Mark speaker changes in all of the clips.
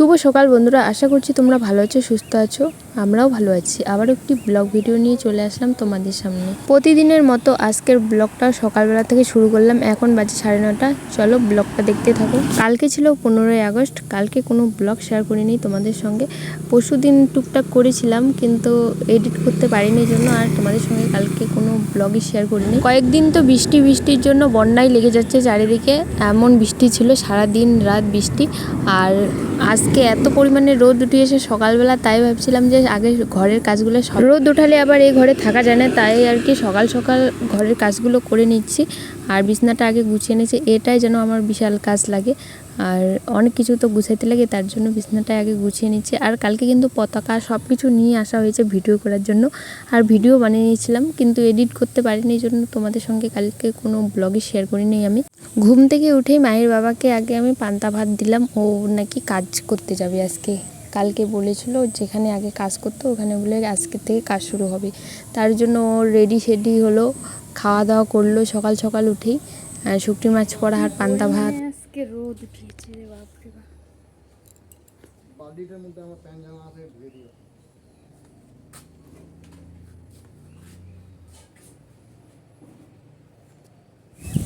Speaker 1: শুভ সকাল বন্ধুরা আশা করছি তোমরা ভালো আছো সুস্থ আছো। আমরাও ভালো আছি। আবার একটি ব্লগ ভিডিও নিয়ে চলে আসলাম তোমাদের সামনে। প্রতিদিনের মতো আজকের ব্লগটা সকালবেলা থেকে শুরু করলাম। এখন বাজে সাড়ে নটা। চলো ব্লগটা দেখতে থাকো। কালকে ছিল পনেরোই আগস্ট। কালকে কোনো ব্লগ শেয়ার করিনি তোমাদের সঙ্গে। পরশু দিন টুকটাক করেছিলাম, কিন্তু এডিট করতে পারিনি জন্য আর তোমাদের সঙ্গে কালকে কোনো ব্লগই শেয়ার করিনি। কয়েকদিন তো বৃষ্টি, বৃষ্টির জন্য বন্যায় লেগে যাচ্ছে চারিদিকে। এমন বৃষ্টি ছিল সারা দিন রাত বৃষ্টি। আর আজকে এত পরিমাণে রোদ উঠিয়েছে সকালবেলা, তাই ভাবছিলাম যে আগে ঘরের কাজগুলো রোদ উঠালে আবার এই ঘরে থাকা যায় না, তাই আর কি সকাল সকাল ঘরের কাজগুলো করে নিচ্ছি। আর বিছনাটা আগে গুছিয়ে নিয়েছি, এটাই যেন আমার বিশাল কাজ লাগে। আর অনেক কিছু তো গুছাইতে লাগে, তার জন্য বিছনাটা আগে গুছিয়ে নিচ্ছি। আর কালকে কিন্তু পতাকা সব কিছু নিয়ে আসা হয়েছে ভিডিও করার জন্য। আর ভিডিও বানিয়ে নিয়েছিলাম, কিন্তু এডিট করতে পারিনি, এই জন্য তোমাদের সঙ্গে কালকে কোনো ব্লগে শেয়ার করি করিনি আমি। ঘুম থেকে উঠেই মায়ের বাবাকে আগে আমি পান্তা ভাত দিলাম, ও নাকি কাজ করতে যাবে আজকে। কালকে বলেছিল যেখানে আগে কাজ করতো ওখানে বলে আজকে থেকে কাজ শুরু হবে। তার জন্য রেডি সেডি হলো খাওয়া দাওয়া করল সকাল সকাল উঠেই শুকটি মাছ পড়া আর পান্তা ভাত।
Speaker 2: আজকে রোদ উঠিয়েছে রে বাপরে বাপ
Speaker 3: বাদিটার মধ্যে আমার প্যান্ট জামা আছে ধুয়ে দিও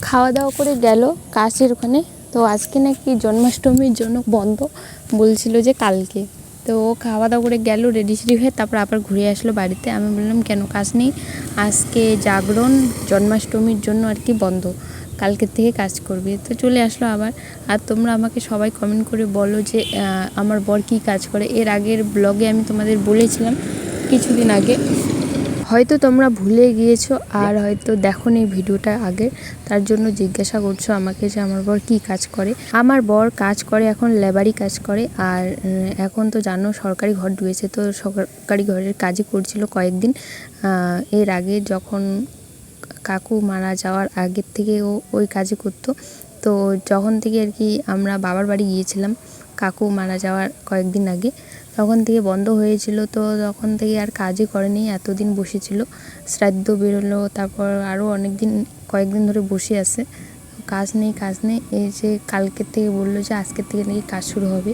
Speaker 1: খাওয়া দাওয়া করে গেল কাছের ওখানে। তো আজকে নাকি জন্মাষ্টমীর জন্য বন্ধ বলছিল যে কালকে। তো ও খাওয়া দাওয়া করে গেল রেডি সেডি হয়ে তারপর আবার ঘুরে আসলো বাড়িতে। আমি বললাম, কেন কাজ নেই? আজকে জাগরণ, জন্মাষ্টমীর জন্য আর কি বন্ধ। কালকের থেকে কাজ করবে। তো চলে আসলো আবার। আর তোমরা আমাকে সবাই কমেন্ট করে বলো যে আমার বর কী কাজ করে? এর আগের ব্লগে আমি তোমাদের বলেছিলাম, কিছুদিন আগে হয়তো তোমরা ভুলে গিয়েছো আর হয়তো দেখো এই ভিডিওটা আগে। তার জন্য জিজ্ঞাসা করছ আমাকে যে আমার বর কি কাজ করে। আমার বর কাজ করে এখন লেবারি কাজ করে আর এখন তো জানো সরকারি ঘর ডুয়েছে তো সরকারি ঘরের কাজই করছিল কয়েকদিন। এর আগে যখন কাকু মারা যাওয়ার আগের থেকে ও ওই কাজই করতো। তো যখন থেকে আর কি আমরা বাবার বাড়ি গিয়েছিলাম কাকু মারা যাওয়ার কয়েকদিন আগে। তখন থেকে বন্ধ হয়েছিল, তো তখন থেকে আর কাজই করেনি, এতদিন বসেছিল। শ্রাদ্ধ বেরোলো, তারপর আরও অনেক দিন কয়েকদিন ধরে বসে আছে। কাজ নেই কাজ নেই, এই যে কালকের থেকে বলল যে আজকের থেকে নাকি কাজ শুরু হবে।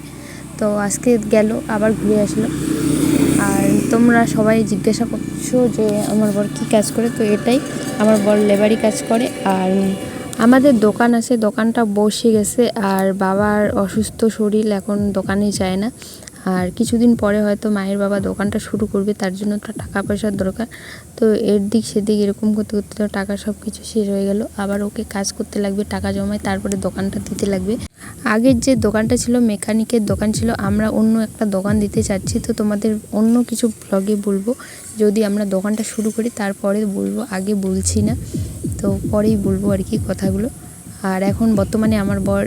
Speaker 1: তো আজকে গেল, আবার ঘুরে আসলো। আর তোমরা সবাই জিজ্ঞাসা করছ যে আমার বর কী কাজ করে, তো এটাই। আমার বর লেবারি কাজ করে, আর আমাদের দোকান আছে, দোকানটা বসে গেছে, আর বাবার অসুস্থ শরীর এখন দোকানে যায় না। আর কিছুদিন পরে হয়তো মায়ের বাবা দোকানটা শুরু করবে, তার জন্য তো টাকা পয়সার দরকার। তো এর দিক সেদিক এরকম করতে করতে তো টাকা সব কিছু শেষ হয়ে গেল। আবার ওকে কাজ করতে লাগবে, টাকা জমায় তারপরে দোকানটা দিতে লাগবে। আগের যে দোকানটা ছিল, মেকানিকের দোকান ছিল, আমরা অন্য একটা দোকান দিতে চাচ্ছি। তো তোমাদের অন্য কিছু ব্লগে বলব। যদি আমরা দোকানটা শুরু করি, তারপরে বলব, আগে বলছি না। তো পরেই বলব আর কি কথাগুলো। আর এখন বর্তমানে আমার বর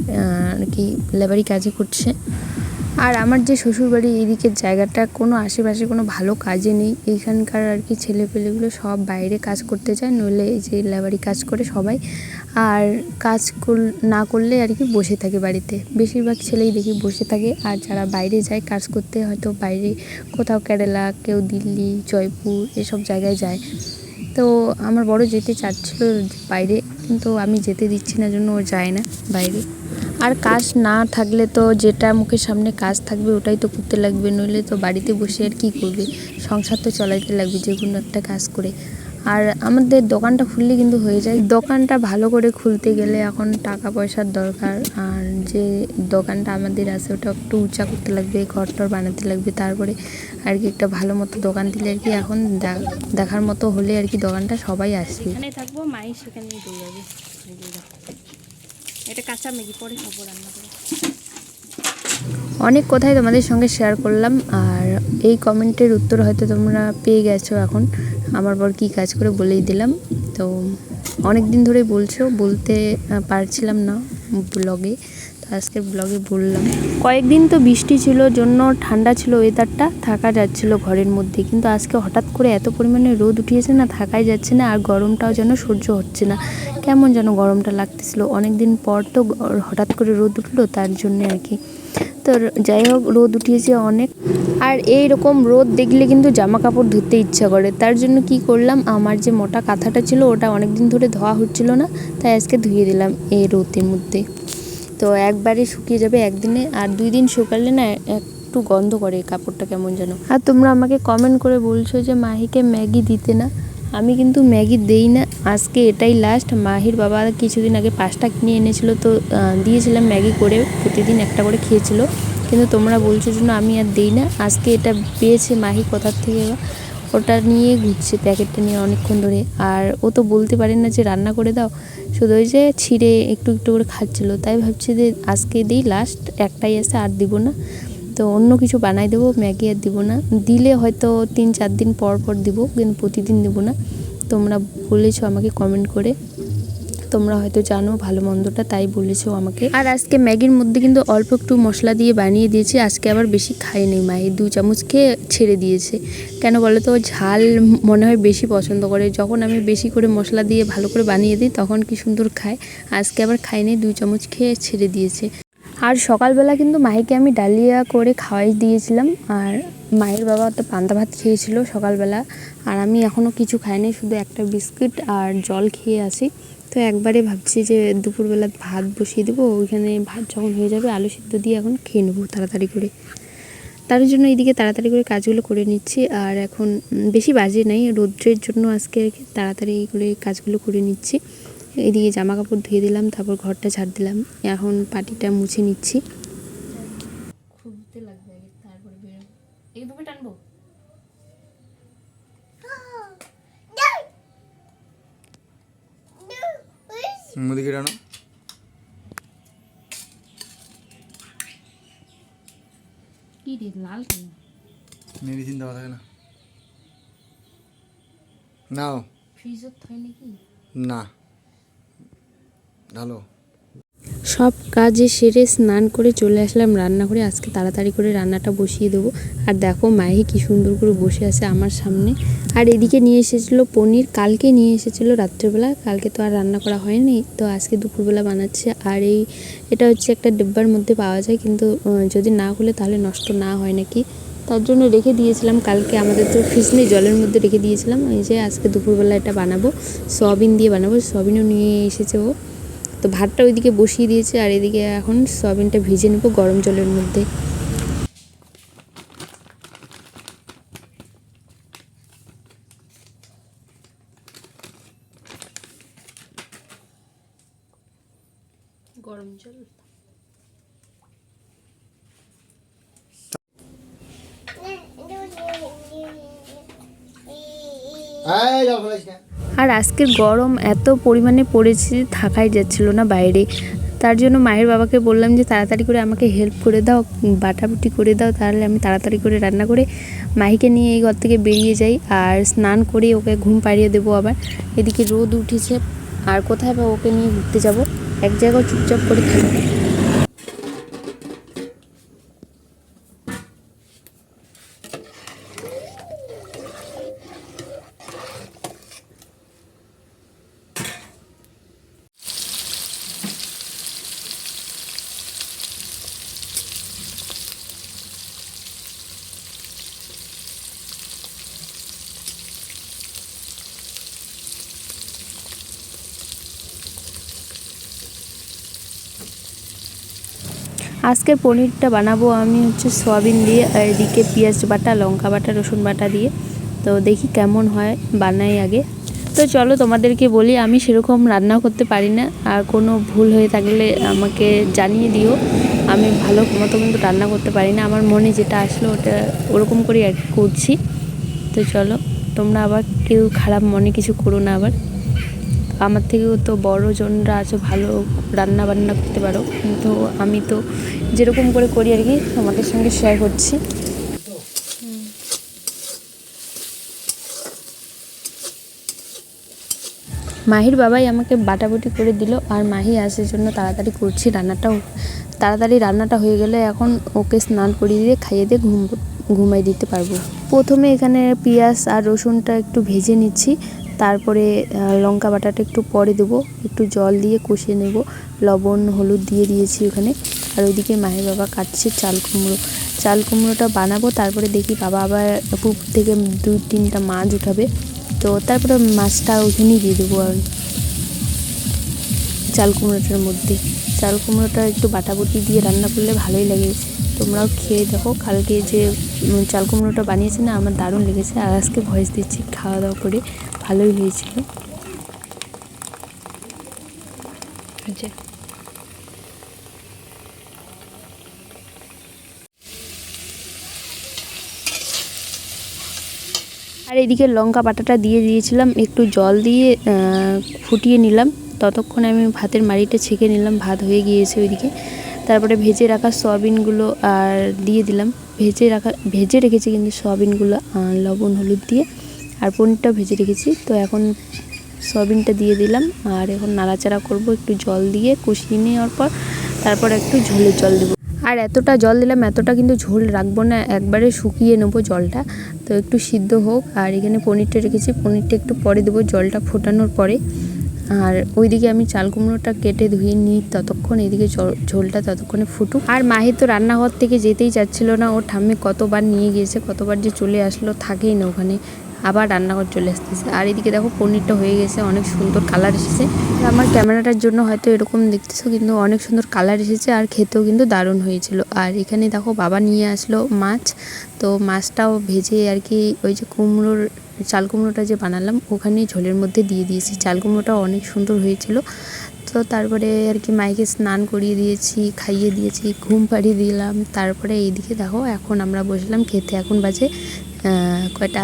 Speaker 1: আর কি লেবারি কাজই করছে। আর আমার যে শ্বশুরবাড়ি এদিকের জায়গাটা, কোনো আশেপাশে কোনো ভালো কাজে নেই। এইখানকার আর কি ছেলেপেলেগুলো সব বাইরে কাজ করতে যায় নইলে এই যে লেবারি কাজ করে সবাই। আর কাজ না করলে আর কি বসে থাকে বাড়িতে। বেশিরভাগ ছেলেই দেখি বসে থাকে। আর যারা বাইরে যায় কাজ করতে, হয়তো বাইরে কোথাও কেরালা, কেউ দিল্লি, জয়পুর, এসব জায়গায় যায়। তো আমার বড় যেতে চাচ্ছিল বাইরে, কিন্তু আমি যেতে দিচ্ছি না, জন্য ও যায় না বাইরে। আর কাজ না থাকলে তো যেটা মুখের সামনে কাজ থাকবে, ওটাই তো করতে লাগবে। নইলে তো বাড়িতে বসে আর কি করবে? সংসার তো চলাইতে লাগবে যে কোনো একটা কাজ করে। আর আমাদের দোকানটা খুললে কিন্তু হয়ে যায়। দোকানটা ভালো করে খুলতে গেলে এখন টাকা পয়সার দরকার। আর যে দোকানটা আমাদের আছে, ওটা একটু উঁচা করতে লাগবে ঘর টর বানাতে লাগবে। তারপরে আর কি একটা ভালো মতো দোকান দিলে আর কি এখন দেখার মতো হলে আর কি দোকানটা সবাই আসবে।
Speaker 2: এখানে থাকব, মাই। এটা কাঁচা ম্যাগি, পরে খাব রান্না করে।
Speaker 1: অনেক কথাই তোমাদের সঙ্গে শেয়ার করলাম, আর এই কমেন্টের উত্তর হয়তো তোমরা পেয়ে গেছো এখন। আমার পর কী কাজ করে বলেই দিলাম। তো অনেক দিন ধরে বলছো, বলতে পারছিলাম না ব্লগে। আজকের ব্লগে বললাম। কয়েকদিন তো বৃষ্টি ছিল, জন্য ঠান্ডা ছিল ওয়েদারটা থাকা যাচ্ছিল ঘরের মধ্যে। কিন্তু আজকে হঠাৎ করে এত পরিমাণে রোদ উঠিয়েছে না, থাকাই যাচ্ছে না, আর গরমটাও যেন সহ্য হচ্ছে না। কেমন যেন গরমটা লাগতেছিল। অনেক দিন পর তো হঠাৎ করে রোদ উঠল, তার জন্যে আর কি। তো যাই হোক, রোদ উঠিয়েছে অনেক। আর এই রকম রোদ দেখলে কিন্তু জামা কাপড় ধুতে ইচ্ছা করে। তার জন্য কি করলাম, আমার যে মোটা কাঁথাটা ছিল, ওটা অনেক দিন ধরে ধোয়া হচ্ছিল না, তাই আজকে ধুয়ে দিলাম এই রোদের মধ্যে। তো একবারে শুকিয়ে যাবে একদিনে, আর দুই দিন শুকালে না একটু গন্ধ করে কাপড়টা কেমন যেন। আর তোমরা আমাকে কমেন্ট করে বলছো যে, মাহিকে ম্যাগি দিতে না? আমি কিন্তু ম্যাগি দেই না, আজকে এটাই লাস্ট মাহির বাবা কিছুদিন আগে পাঁচটা কিনে এনেছিল, তো দিয়েছিলাম ম্যাগি করে, প্রতিদিন একটা করে খেয়েছিল। কিন্তু তোমরা বলছো জন্য আমি আর দেই না। আজকে এটা পেয়েছে মাহি কোথার থেকে। ওটা নিয়ে ঘুরছে প্যাকেটটা নিয়ে অনেকক্ষণ ধরে। আর ও তো বলতে পারে না যে রান্না করে দাও। শুধু ওই যে ছিঁড়ে একটু একটু করে খাচ্ছিল। তাই ভাবছি যে আজকে দিই লাস্ট একটাই আছে, আর দিব না। তো অন্য কিছু বানাই দেবো, ম্যাগি আর দিব না। দিলে হয়তো তিন চার দিন পর পর দিব, কিন্তু প্রতিদিন দেবো না। তোমরা বলেছ আমাকে কমেন্ট করে। তোমরা হয়তো জানো, ভালো মন্দটা তাই বলেছ আমাকে। আর আজকে ম্যাগির মধ্যে কিন্তু অল্প একটু মশলা দিয়ে বানিয়ে দিয়েছি, আজকে আবার বেশি খাই নেই মায়ের দু চামচ খেয়ে ছেড়ে দিয়েছে। কেন বলো তো, ঝাল মনে হয় বেশি পছন্দ করে, যখন আমি বেশি করে মশলা দিয়ে ভালো করে বানিয়ে দিই তখন কি সুন্দর খায়। আজকে আবার খাই নেই দুই চামচ খেয়ে ছেড়ে দিয়েছে। আর সকালবেলা কিন্তু মাহিকে আমি ডালিয়া করে খাওয়াই দিয়েছিলাম, আর মায়ের বাবা তো পান্তা ভাত খেয়েছিল সকালবেলা, আর আমি এখনও কিছু খাইনি শুধু একটা বিস্কিট আর জল খেয়ে আছি। তো একবারে ভাবছি যে দুপুরবেলা ভাত বসিয়ে দেবো, ওইখানে ভাত যখন হয়ে যাবে আলু সিদ্ধ দিয়ে এখন খেয়ে নেব তাড়াতাড়ি করে। তার জন্য এইদিকে তাড়াতাড়ি করে কাজগুলো করে নিচ্ছি, আর এখন বেশি বাজে নাই, রৌদ্রের জন্য আজকে তাড়াতাড়ি করে কাজগুলো করে নিচ্ছি। এদিকে জামা কাপড় ধুয়ে দিলাম, তারপর ঘরটা ঝাড় দিলাম, এখন পাটিটা মুছে নিচ্ছি খুলতে লাগবে আগে তারপরে বেরোবো এইভাবে টানবো
Speaker 3: মুদিকে টানো।
Speaker 1: কি রে লাল কেন?
Speaker 3: মেডিসিন দেওয়া থাকে না। নাও।
Speaker 1: ফ্রিজত হয় নাকি?
Speaker 3: না। ভালো
Speaker 1: সব কাজে সেরে স্নান করে চলে আসলাম রান্না করে আজকে তাড়াতাড়ি করে রান্নাটা বসিয়ে দেবো। আর দেখো মাহি কি সুন্দর করে বসে আছে আমার সামনে। আর এদিকে নিয়ে এসেছিল পনির, কালকে নিয়ে এসেছিল রাত্রেবেলা। কালকে তো আর রান্না করা হয়নি, তো আজকে দুপুরবেলা বানাচ্ছে। আর এই, এটা হচ্ছে একটা ডিব্বার মধ্যে পাওয়া যায়, কিন্তু যদি না খুলে তাহলে নষ্ট না হয় নাকি? তার জন্য রেখে দিয়েছিলাম কালকে আমাদের তো ফ্রিজ নেই, জলের মধ্যে রেখে দিয়েছিলাম। এই যে আজকে দুপুরবেলা এটা বানাবো, সয়াবিন দিয়ে বানাবো। সয়াবিনও নিয়ে এসেছে ও। তো ভাতটা ওইদিকে বসিয়ে দিয়েছে আর এদিকে এখন সয়াবিনটা ভিজে নেব গরম জলের মধ্যে। গরম জল।
Speaker 3: এই জল ফেলাইস না।
Speaker 1: আর আজকের গরম এত পরিমাণে পড়েছে যে থাকাই যাচ্ছিল না বাইরে। তার জন্য মায়ের বাবাকে বললাম যে, তাড়াতাড়ি করে আমাকে হেল্প করে দাও, বাটাবুটি করে দাও, তাহলে আমি তাড়াতাড়ি করে রান্না করে মাহিকে নিয়ে এই ঘর থেকে বেরিয়ে যাই আর স্নান করে ওকে ঘুম পাড়িয়ে দেবো আবার। এদিকে রোদ উঠেছে, আর কোথায় বা ওকে নিয়ে ঘুরতে যাব? এক জায়গায় চুপচাপ করে থাকবে আজকের পনিরটা বানাবো আমি হচ্ছে সয়াবিন দিয়ে, আর এদিকে পেঁয়াজ বাটা, লঙ্কা বাটা, রসুন বাটা দিয়ে। তো দেখি কেমন হয় বানাই আগে। তো চলো তোমাদেরকে বলি, আমি সেরকম রান্না করতে পারি না, আর কোনো ভুল হয়ে থাকলে আমাকে জানিয়ে দিও। আমি ভালো মতো কিন্তু রান্না করতে পারি না, আমার মনে যেটা আসলো ওটা ওরকম করে আর করছি। তো চলো, তোমরা আবার কেউ খারাপ মনে কিছু করো না আবার। আমার থেকেও তো বড় জনরা আছে, ভালো রান্না বান্না করতে পারো। কিন্তু আমি তো যেরকম করে করি আর কি, তোমাদের সঙ্গে শেয়ার করছি। মাহির বাবাই আমাকে বাটাবুটি করে দিল, আর মাহি আসার জন্য তাড়াতাড়ি করছি রান্নাটাও। তাড়াতাড়ি রান্নাটা হয়ে গেলে এখন ওকে স্নান করিয়ে দিয়ে খাইয়ে দিয়ে ঘুম ঘুমাই দিতে পারব। প্রথমে এখানে পেঁয়াজ আর রসুনটা একটু ভেজে নিচ্ছি তারপরে লঙ্কা বাটাটা একটু পরে দেবো। একটু জল দিয়ে কষিয়ে নেব। লবণ, হলুদ দিয়ে দিয়েছি ওখানে। আর ওইদিকে মায়ের বাবা কাটছে চাল কুমড়ো। চাল কুমড়োটা বানাবো, তারপরে দেখি বাবা আবার পুকুর থেকে দুই তিনটা মাছ উঠাবে। তো তারপরে মাছটা ওখানেই দিয়ে দেবো আর চাল কুমড়োটার মধ্যে। চাল কুমড়োটা একটু বাটাবুটি দিয়ে রান্না করলে ভালোই লাগে। তোমরাও খেয়ে দেখো, কালকে যে চাল কুমড়োটা বানিয়েছি না, আমার দারুণ লেগেছে। আর আজকে ভয়েস দিচ্ছি খাওয়া দাওয়া করে। ভালোই হয়েছিল। আর এদিকে লঙ্কা বাটাটা দিয়ে দিয়েছিলাম, একটু জল দিয়ে ফুটিয়ে নিলাম। ততক্ষণে আমি ভাতের মাড়িটা ছেঁকে নিলাম, ভাত হয়ে গিয়েছে ওইদিকে। তারপরে ভেজে রাখা সয়াবিনগুলো আর দিয়ে দিলাম। ভেজে রাখা, ভেজে রেখেছি কিন্তু সয়াবিনগুলো লবণ, হলুদ দিয়ে। আর পনিরটা ভেজে রেখেছি। তো এখন সয়াবিনটা দিয়ে দিলাম। আর এখন নাড়াচাড়া করব, একটু জল দিয়ে কষিয়ে নেওয়ার পর তারপর একটু ঝোলের জল দেবো। আর এতটা জল দিলাম, এতটা কিন্তু ঝোল রাখব না, একবারে শুকিয়ে নেব জলটা। তো একটু সিদ্ধ হোক। আর এখানে পনিরটা রেখেছি, পনিরটা একটু পরে দেবো জলটা ফোটানোর পরে। আর ওইদিকে আমি চাল কুমড়োটা কেটে ধুয়ে নিই ততক্ষণ, এদিকে ঝোলটা ততক্ষণে ফুটুক। আর মাহি তো রান্নাঘর থেকে যেতেই চাচ্ছিল না, ও ঠাম্মি কতবার নিয়ে গিয়েছে, কতবার যে চলে আসলো, থাকেই না ওখানে। আবার রান্নাঘর চলে আসতেছে। আর এদিকে দেখো পনিরটা হয়ে গেছে, অনেক সুন্দর কালার এসেছে। আমার ক্যামেরাটার জন্য হয়তো এরকম দেখতেছো, কিন্তু অনেক সুন্দর কালার এসেছে আর খেতেও কিন্তু দারুণ হয়েছিল। আর এখানে দেখো বাবা নিয়ে আসলো মাছ, তো মাছটাও ভেজে আর কি ওই যে কুমড়োর, চাল কুমড়োটা যে বানালাম, ওখানে ঝোলের মধ্যে দিয়ে দিয়েছি। চাল কুমড়োটাও অনেক সুন্দর হয়েছিল। তো তারপরে আর কি মাইকে স্নান করিয়ে দিয়েছি, খাইয়ে দিয়েছি, ঘুম পাড়িয়ে দিলাম। তারপরে এইদিকে দেখো, এখন আমরা বসলাম, খেতে এখন বাজে কয়টা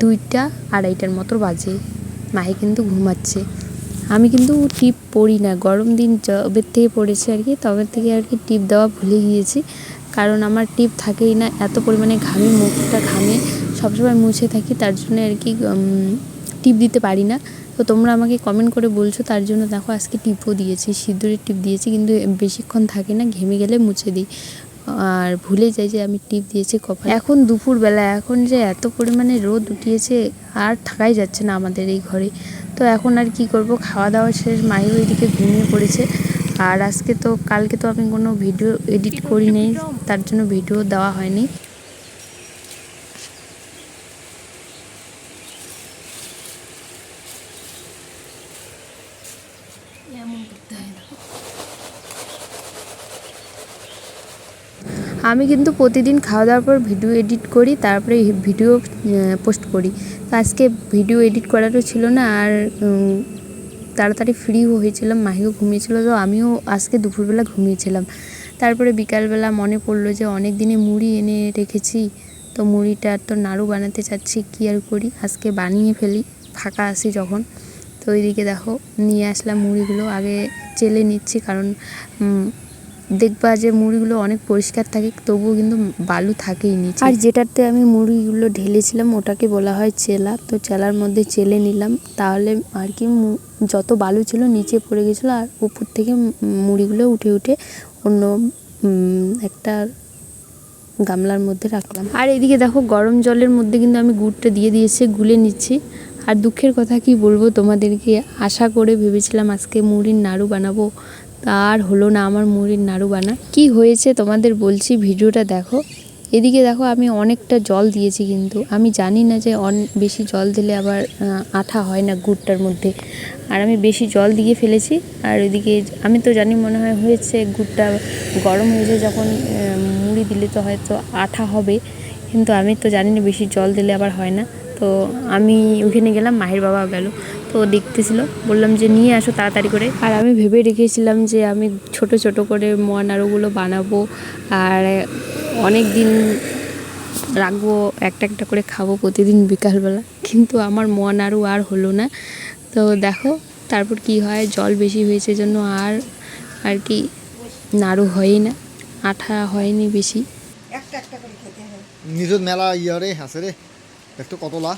Speaker 1: দুইটা আড়াইটার মতো বাজে। মাহি কিন্তু ঘুমাচ্ছে। আমি কিন্তু টিপ পড়ি না। গরম দিন যবে থেকে পড়েছে আর কি, তবে থেকে আর কি টিপ দেওয়া ভুলে গিয়েছি। কারণ আমার টিপ থাকেই না, এত পরিমাণে ঘামে, মুখটা ঘামে, সবসময় মুছে থাকি, তার জন্য আর কি টিপ দিতে পারি না। তো তোমরা আমাকে কমেন্ট করে বলছো, তার জন্য দেখো আজকে টিপও দিয়েছি, সিঁদুরের টিপ দিয়েছি, কিন্তু বেশিক্ষণ থাকে না, ঘেমে গেলে মুছে দিই। আর ভুলে যাই যে আমি টিপ দিয়েছি কপালে। এখন দুপুরবেলা, এখন যে এত পরিমাণে রোদ উঠিয়েছে, আর থাকাই যাচ্ছে না আমাদের এই ঘরে। তো এখন আর কি করব? খাওয়া দাওয়া শেষ মায়ের ওইদিকে ঘুমিয়ে পড়েছে। আর আজকে তো, কালকে তো আমি কোনো ভিডিও এডিট করি নেই, তার জন্য ভিডিও দেওয়া হয়নি। আমি কিন্তু প্রতিদিন খাওয়া দাওয়ার পর ভিডিও এডিট করি, তারপরে ভিডিও পোস্ট করি। তো আজকে ভিডিও এডিট করারও ছিল না আর তাড়াতাড়ি ফ্রি হয়েছিলাম, মাহিও ঘুমিয়েছিল, তো আমিও আজকে দুপুরবেলা ঘুমিয়েছিলাম। তারপরে বিকালবেলা মনে পড়ল যে অনেক দিনে মুড়ি এনে রেখেছি, তো মুড়িটা তো নাড়ু বানাতে চাচ্ছি, কী আর করি? আজকে বানিয়ে ফেলি, ফাঁকা আসি যখন। তো ওইদিকে দেখো, নিয়ে আসলাম মুড়িগুলো, আগে চেলে নিচ্ছি কারণ দেখবা যে মুড়িগুলো অনেক পরিষ্কার থাকে তবুও কিন্তু বালু থাকেই নিচে। আর যেটাতে আমি মুড়িগুলো ঢেলেছিলাম ওটাকে বলা হয় চেলা। তো চেলার মধ্যে চেলে নিলাম তাহলে আর কি যত বালু ছিল নিচে পড়ে গেছিল আর উপর থেকে মুড়িগুলো উঠে উঠে অন্য একটা গামলার মধ্যে রাখলাম। আর এদিকে দেখো গরম জলের মধ্যে কিন্তু আমি গুড়টা দিয়ে দিয়েছি গুলে নিচ্ছি। আর দুঃখের কথা কি বলব তোমাদেরকে আশা করে ভেবেছিলাম আজকে মুড়ির নাড়ু বানাবো। আর হলো না আমার মুড়ির নাড়ু বানা। কি হয়েছে তোমাদের বলছি, ভিডিওটা দেখো। এদিকে দেখো আমি অনেকটা জল দিয়েছি কিন্তু। আমি জানি না যে অন বেশি জল দিলে আবার আঠা হয় না গুড়টার মধ্যে। আর আমি বেশি জল দিয়ে ফেলেছি। আর এদিকে আমি তো জানি মনে হয় হয়েছে গুড়টা গরম হয়েছে যখন মুড়ি দিলে তো হয়তো আঠা হবে। কিন্তু আমি তো জানি না বেশি জল দিলে আবার হয় না। তো আমি ওখানে গেলাম, মাহির বাবা গেল। তো দেখতেছিল, বললাম যে নিয়ে আসো তাড়াতাড়ি করে। আর আমি ভেবে রেখেছিলাম যে আমি ছোট ছোট করে মোয়া নাড়ুগুলো বানাবো, আর অনেক দিন রাখব, একটা একটা করে খাব প্রতিদিন বিকালবেলা। কিন্তু আমার মোয়া নাড়ু আর হলো না। তো দেখো, তারপর কি হয়, জল বেশি হয়েছে জন্য আর আর কি নাড়ু হয়ই না, আঠা হয়নি বেশি।
Speaker 3: নিজের মেলা ইয়া রে আছে রে। দেখতো কতলা?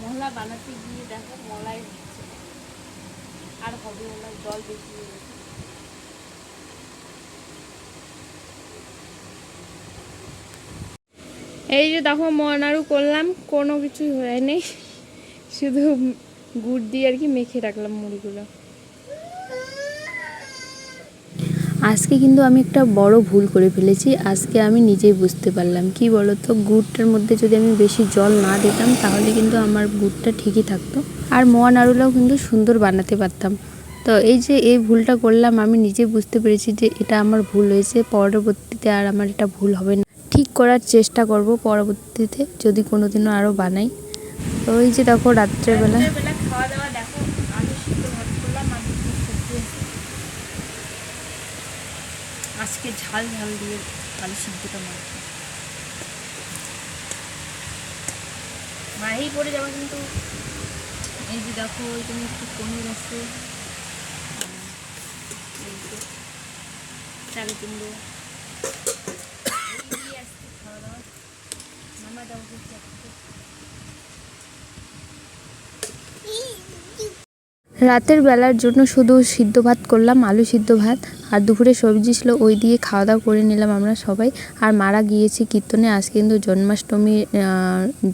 Speaker 1: মহলা বানাতে গিয়ে দেখো মলাই আর হবে না জল বেশি হয়ে গেছে এই যে দেখো মনাড়ু করলাম, কোনো কিছুই হয়নি শুধু গুড় দিয়ে আর কি মেখে রাখলাম মুড়িগুলো। আজকে কিন্তু আমি একটা বড় ভুল করে ফেলেছি, আজকে আমি নিজেই বুঝতে পারলাম। কি বলতো, গুড়টার মধ্যে যদি আমি বেশি জল না দিতাম, তাহলে কিন্তু আমার গুড়টা ঠিকই থাকতো। আর মোয়া নাড়ুলাও কিন্তু সুন্দর বানাতে পারতাম। তো এই যে এই ভুলটা করলাম, আমি নিজে বুঝতে পেরেছি যে এটা আমার ভুল হয়েছে, পরবর্তীতে আর আমার এটা ভুল হবে না। ঠিক করার চেষ্টা করব পরবর্তীতে, যদি কোনোদিনও আরও বানাই। ওই যে দেখো, রাত্রেবেলা।
Speaker 2: আজকে ঝাল ঝাল দিয়ে সিদ্ধটা মাহি পড়ে যাবে কিন্তু, এই যে দেখো এখানে একটু পনির আছে। চাল কিনবো এই দিয়ে আজকে খাওয়া দাওয়া
Speaker 1: রাতের বেলার জন্য শুধু সিদ্ধ ভাত করলাম, আলু সিদ্ধ ভাত আর দুপুরে সবজি ছিল, ওই দিয়ে খাওয়া দাওয়া করে নিলাম আমরা সবাই। আর মারা গিয়েছে কীর্তনে, আজকে কিন্তু জন্মাষ্টমী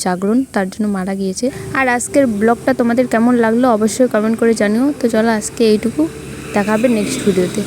Speaker 1: জাগরণ, তার জন্য মারা গিয়েছে। আর আজকের ব্লগটা তোমাদের কেমন লাগল অবশ্যই কমেন্ট করে জানিও। তো চলো আজকে এইটুকু দেখাবে নেক্সট ভিডিওতে